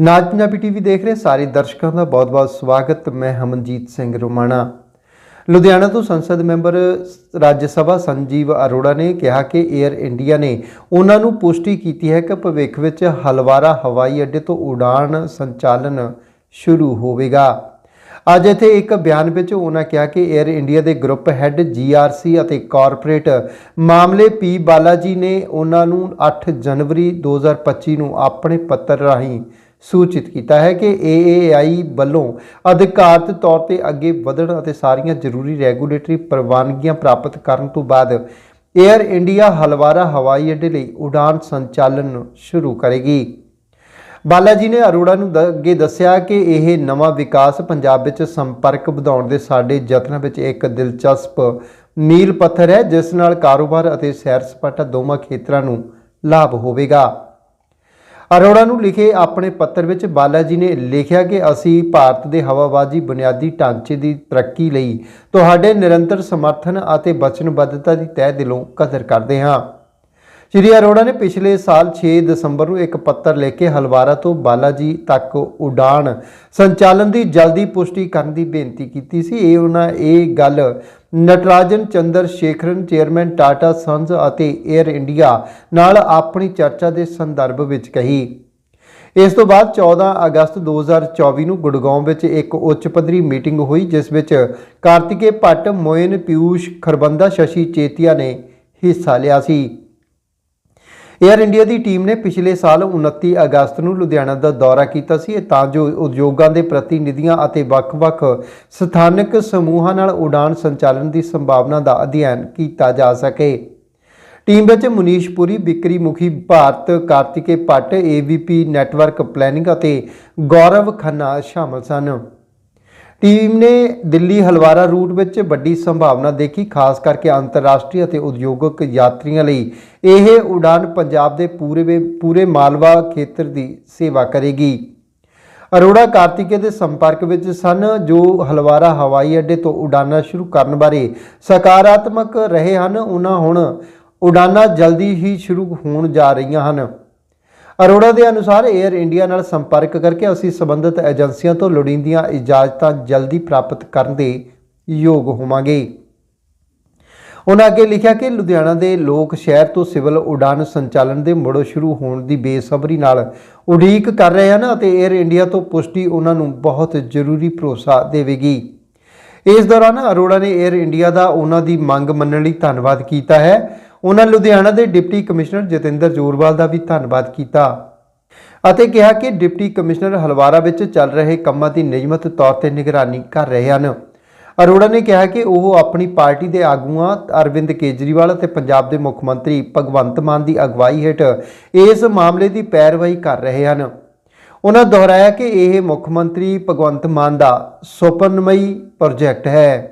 ਨਾਜ Punjabi TV ਦੇਖ ਰਹੇ ਸਾਰੇ ਦਰਸ਼ਕਾਂ ਦਾ ਬਹੁਤ-ਬਹੁਤ ਸਵਾਗਤ। ਮੈਂ ਹਮਨਜੀਤ ਸਿੰਘ ਰੋਮਾਣਾ। ਲੁਧਿਆਣਾ ਤੋਂ ਸੰਸਦ ਮੈਂਬਰ ਰਾਜ ਸਭਾ ਸੰਜੀਵ ਅਰੋੜਾ ਨੇ ਕਿਹਾ ਕਿ 에ਅਰ ਇੰਡੀਆ ਨੇ ਉਹਨਾਂ ਨੂੰ ਪੁਸ਼ਟੀ ਕੀਤੀ ਹੈ ਕਿ ਭਵਿੱਖ ਵਿੱਚ ਹਲਵਾਰਾ ਹਵਾਈ ਅੱਡੇ ਤੋਂ ਉਡਾਣ ਸੰਚਾਲਨ ਸ਼ੁਰੂ ਹੋਵੇਗਾ। ਅੱਜ ਇੱਥੇ ਇੱਕ ਬਿਆਨ ਵਿੱਚ ਉਹਨਾਂ ਕਿਹਾ ਕਿ 에ਅਰ ਇੰਡੀਆ ਦੇ ਗਰੁੱਪ ਹੈੱਡ ਜੀਆਰਸੀ ਅਤੇ ਕਾਰਪੋਰੇਟ ਮਾਮਲੇ ਪੀ ਬਾਲਾਜੀ ਨੇ ਉਹਨਾਂ ਨੂੰ 8 ਜਨਵਰੀ 2025 ਨੂੰ ਆਪਣੇ ਪੱਤਰ ਰਾਹੀਂ ਸੂਚਿਤ ਕੀਤਾ ਹੈ ਕਿ AAI ਵੱਲੋਂ ਅਧਿਕਾਰਤ ਤੌਰ ਤੇ ਅੱਗੇ ਵਧਣ ਅਤੇ ਸਾਰੀਆਂ ਜ਼ਰੂਰੀ ਰੈਗੂਲੇਟਰੀ ਪ੍ਰਵਾਨਗੀਆਂ ਪ੍ਰਾਪਤ ਕਰਨ ਤੋਂ ਬਾਅਦ 에ਅਰ ਇੰਡੀਆ ਹਲਵਾਰਾ ਹਵਾਈ ਅੱਡੇ ਲਈ ਉਡਾਨ ਸੰਚਾਲਨ ਸ਼ੁਰੂ ਕਰੇਗੀ। ਬਾਲਾਜੀ ਨੇ ਅਰੋੜਾ ਨੂੰ ਦ- ਅੱਗੇ ਦੱਸਿਆ ਕਿ ਇਹ ਨਵਾਂ ਵਿਕਾਸ ਪੰਜਾਬ ਵਿੱਚ ਸੰਪਰਕ ਵਧਾਉਣ ਦੇ ਸਾਡੇ ਯਤਨਾਂ ਵਿੱਚ ਇੱਕ ਦਿਲਚਸਪ ਮੀਲ ਪੱਥਰ ਹੈ, ਜਿਸ ਨਾਲ ਕਾਰੋਬਾਰ ਅਤੇ ਸੈਰ ਸਪਾਟਾ ਦੋਵਾਂ ਖੇਤਰਾਂ ਨੂੰ ਲਾਭ ਹੋਵੇਗਾ। ਅਰੋੜਾ ਨੂੰ ਲਿਖੇ ਆਪਣੇ ਪੱਤਰ ਵਿੱਚ ਬਾਲਾਜੀ ਨੇ ਲਿਖਿਆ ਕਿ ਅਸੀਂ ਭਾਰਤ ਦੇ ਹਵਾਬਾਜ਼ੀ ਬੁਨਿਆਦੀ ਢਾਂਚੇ ਦੀ ਤਰੱਕੀ ਲਈ ਤੁਹਾਡੇ ਨਿਰੰਤਰ ਸਮਰਥਨ ਅਤੇ ਵਚਨਬੱਧਤਾ ਦੀ ਤਹਿ ਦਿਲੋਂ ਕਦਰ ਕਰਦੇ ਹਾਂ। ਸ਼੍ਰੀ ਅਰੋੜਾ ਨੇ ਪਿਛਲੇ ਸਾਲ 6 ਦਸੰਬਰ ਨੂੰ ਇੱਕ ਪੱਤਰ ਲਿਖ ਕੇ ਹਲਵਾਰਾ ਤੋਂ ਬਾਲਾਜੀ ਤੱਕ ਉਡਾਣ ਸੰਚਾਲਨ ਦੀ ਜਲਦੀ ਪੁਸ਼ਟੀ ਕਰਨ ਦੀ ਬੇਨਤੀ ਕੀਤੀ ਸੀ। ਇਹ ਉਹਨਾਂ, ਇਹ ਗੱਲ Natarajan Chandrasekaran, chairman Tata sons ਅਤੇ 에ਅਰ ਇੰਡੀਆ ਨਾਲ ਆਪਣੀ ਚਰਚਾ ਦੇ ਸੰਦਰਭ ਵਿੱਚ ਕਹੀ। ਇਸ ਤੋਂ ਬਾਅਦ 14 ਅਗਸਤ 2024 ਨੂੰ ਗੁੜਗਾਉਂ ਵਿੱਚ ਇੱਕ ਉੱਚ ਪੱਧਰੀ ਮੀਟਿੰਗ ਹੋਈ, ਜਿਸ ਵਿੱਚ ਕਾਰਤਿਕੇ ਭੱਟ, ਮੋਇਨ ਪਿਊਸ਼ ਖਰਬੰਦਾ, ਸ਼ਸ਼ੀ ਚੇਤੀਆ ਨੇ ਹਿੱਸਾ ਲਿਆ ਸੀ। 에ਅਰ ਇੰਡੀਆ ਦੀ ਟੀਮ ਨੇ ਪਿਛਲੇ ਸਾਲ 29 ਅਗਸਤ ਨੂੰ ਲੁਧਿਆਣਾ ਦਾ ਦੌਰਾ ਕੀਤਾ ਸੀ। ਤਾਂ ਜੋ ਉਦਯੋਗਾਂ ਦੇ ਪ੍ਰਤੀਨਿਧੀਆਂ ਅਤੇ ਵੱਖ-ਵੱਖ ਸਥਾਨਕ ਸਮੂਹਾਂ ਨਾਲ ਉਡਾਨ ਸੰਚਾਲਨ ਦੀ ਸੰਭਾਵਨਾ ਦਾ ਅਧਿਐਨ ਕੀਤਾ ਜਾ ਸਕੇ। ਟੀਮ ਵਿੱਚ ਮੁਨੀਸ਼ ਪੁਰੀ, ਬਿਕਰੀ ਮੁਖੀ Bharat, Kartike Bhatt AVP network planning ਅਤੇ ਗੌਰਵ ਖੰਨਾ ਸ਼ਾਮਲ ਸਨ। ਟੀਮ ਨੇ ਦਿੱਲੀ ਹਲਵਾਰਾ ਰੂਟ ਵਿੱਚ ਵੱਡੀ ਸੰਭਾਵਨਾ ਦੇਖੀ, ਖਾਸ ਕਰਕੇ ਅੰਤਰਰਾਸ਼ਟਰੀ ਅਤੇ ਉਦਯੋਗਿਕ ਯਾਤਰੀਆਂ ਲਈ। ਇਹ ਉਡਾਨ ਪੰਜਾਬ ਦੇ ਪੂਰੇ ਵੇ- ਪੂਰੇ ਮਾਲਵਾ ਖੇਤਰ ਦੀ ਸੇਵਾ ਕਰੇਗੀ। ਅਰੋੜਾ ਕਾਰਤਿਕੇ ਦੇ ਸੰਪਰਕ ਵਿੱਚ ਸਨ, ਜੋ ਹਲਵਾਰਾ ਹਵਾਈ ਅੱਡੇ ਤੋਂ ਉਡਾਨਾਂ ਸ਼ੁਰੂ ਕਰਨ ਬਾਰੇ ਸਕਾਰਾਤਮਕ ਰਹੇ ਹਨ। ਉਹਨਾਂ ਹੁਣ ਉਡਾਨਾਂ ਜਲਦੀ ਹੀ ਸ਼ੁਰੂ ਹੋਣ ਜਾ ਰਹੀਆਂ ਹਨ। ਅਰੋੜਾ ਦੇ ਅਨੁਸਾਰ 에ਅਰ ਇੰਡੀਆ ਨਾਲ ਸੰਪਰਕ ਕਰਕੇ ਅਸੀਂ ਸਬੰਧਤ ਏਜੰਸੀਆਂ ਤੋਂ ਲੋੜੀਂਦੀਆਂ ਇਜਾਜ਼ਤਾਂ ਜਲਦੀ ਪ੍ਰਾਪਤ ਕਰਨ ਦੇ ਯੋਗ ਹੋਵਾਂਗੇ। ਉਹਨਾਂ ਅੱਗੇ ਲਿਖਿਆ ਕਿ ਲੁਧਿਆਣਾ ਦੇ ਲੋਕ ਸ਼ਹਿਰ ਤੋਂ ਸਿਵਲ ਉਡਾਨ ਸੰਚਾਲਨ ਦੇ ਮੁੜ ਸ਼ੁਰੂ ਹੋਣ ਦੀ ਬੇਸਬਰੀ ਨਾਲ ਉਡੀਕ ਕਰ ਰਹੇ ਹਨ ਅਤੇ 에ਅਰ ਇੰਡੀਆ ਤੋਂ ਪੁਸ਼ਟੀ ਉਹਨਾਂ ਨੂੰ ਬਹੁਤ ਜ਼ਰੂਰੀ ਭਰੋਸਾ ਦੇਵੇਗੀ। ਇਸ ਦੌਰਾਨ ਅਰੋੜਾ ਨੇ 에ਅਰ ਇੰਡੀਆ ਦਾ ਉਹਨਾਂ ਦੀ ਮੰਗ ਮੰਨਣ ਲਈ ਧੰਨਵਾਦ ਕੀਤਾ ਹੈ। ਉਹਨਾਂ ਲੁਧਿਆਣਾ ਦੇ ਡਿਪਟੀ ਕਮਿਸ਼ਨਰ ਜਤਿੰਦਰ ਜੋਰਵਾਲ ਦਾ ਵੀ ਧੰਨਵਾਦ ਕੀਤਾ ਅਤੇ ਕਿਹਾ ਕਿ ਡਿਪਟੀ ਕਮਿਸ਼ਨਰ ਹਲਵਾਰਾ ਵਿੱਚ ਚੱਲ ਰਹੇ ਕੰਮਾਂ ਦੀ ਨਿਯਮਤ ਤੌਰ ਤੇ ਨਿਗਰਾਨੀ ਕਰ ਰਹੇ ਹਨ। ਅਰੋੜਾ ਨੇ ਕਿਹਾ ਕਿ ਉਹ ਆਪਣੀ ਪਾਰਟੀ ਦੇ ਆਗੂਆਂ, ਅਰਵਿੰਦ ਕੇਜਰੀਵਾਲ ਅਤੇ ਪੰਜਾਬ ਦੇ ਮੁੱਖ ਮੰਤਰੀ ਭਗਵੰਤ ਮਾਨ ਦੀ ਅਗਵਾਈ ਹੇਠ ਇਸ ਮਾਮਲੇ ਦੀ ਪੈਰਵਾਈ ਕਰ ਰਹੇ ਹਨ। ਉਹਨਾਂ ਦੁਹਰਾਇਆ ਕਿ ਇਹ ਮੁੱਖ ਮੰਤਰੀ ਭਗਵੰਤ ਮਾਨ ਦਾ ਸੁਪਨਮਈ ਪ੍ਰੋਜੈਕਟ ਹੈ।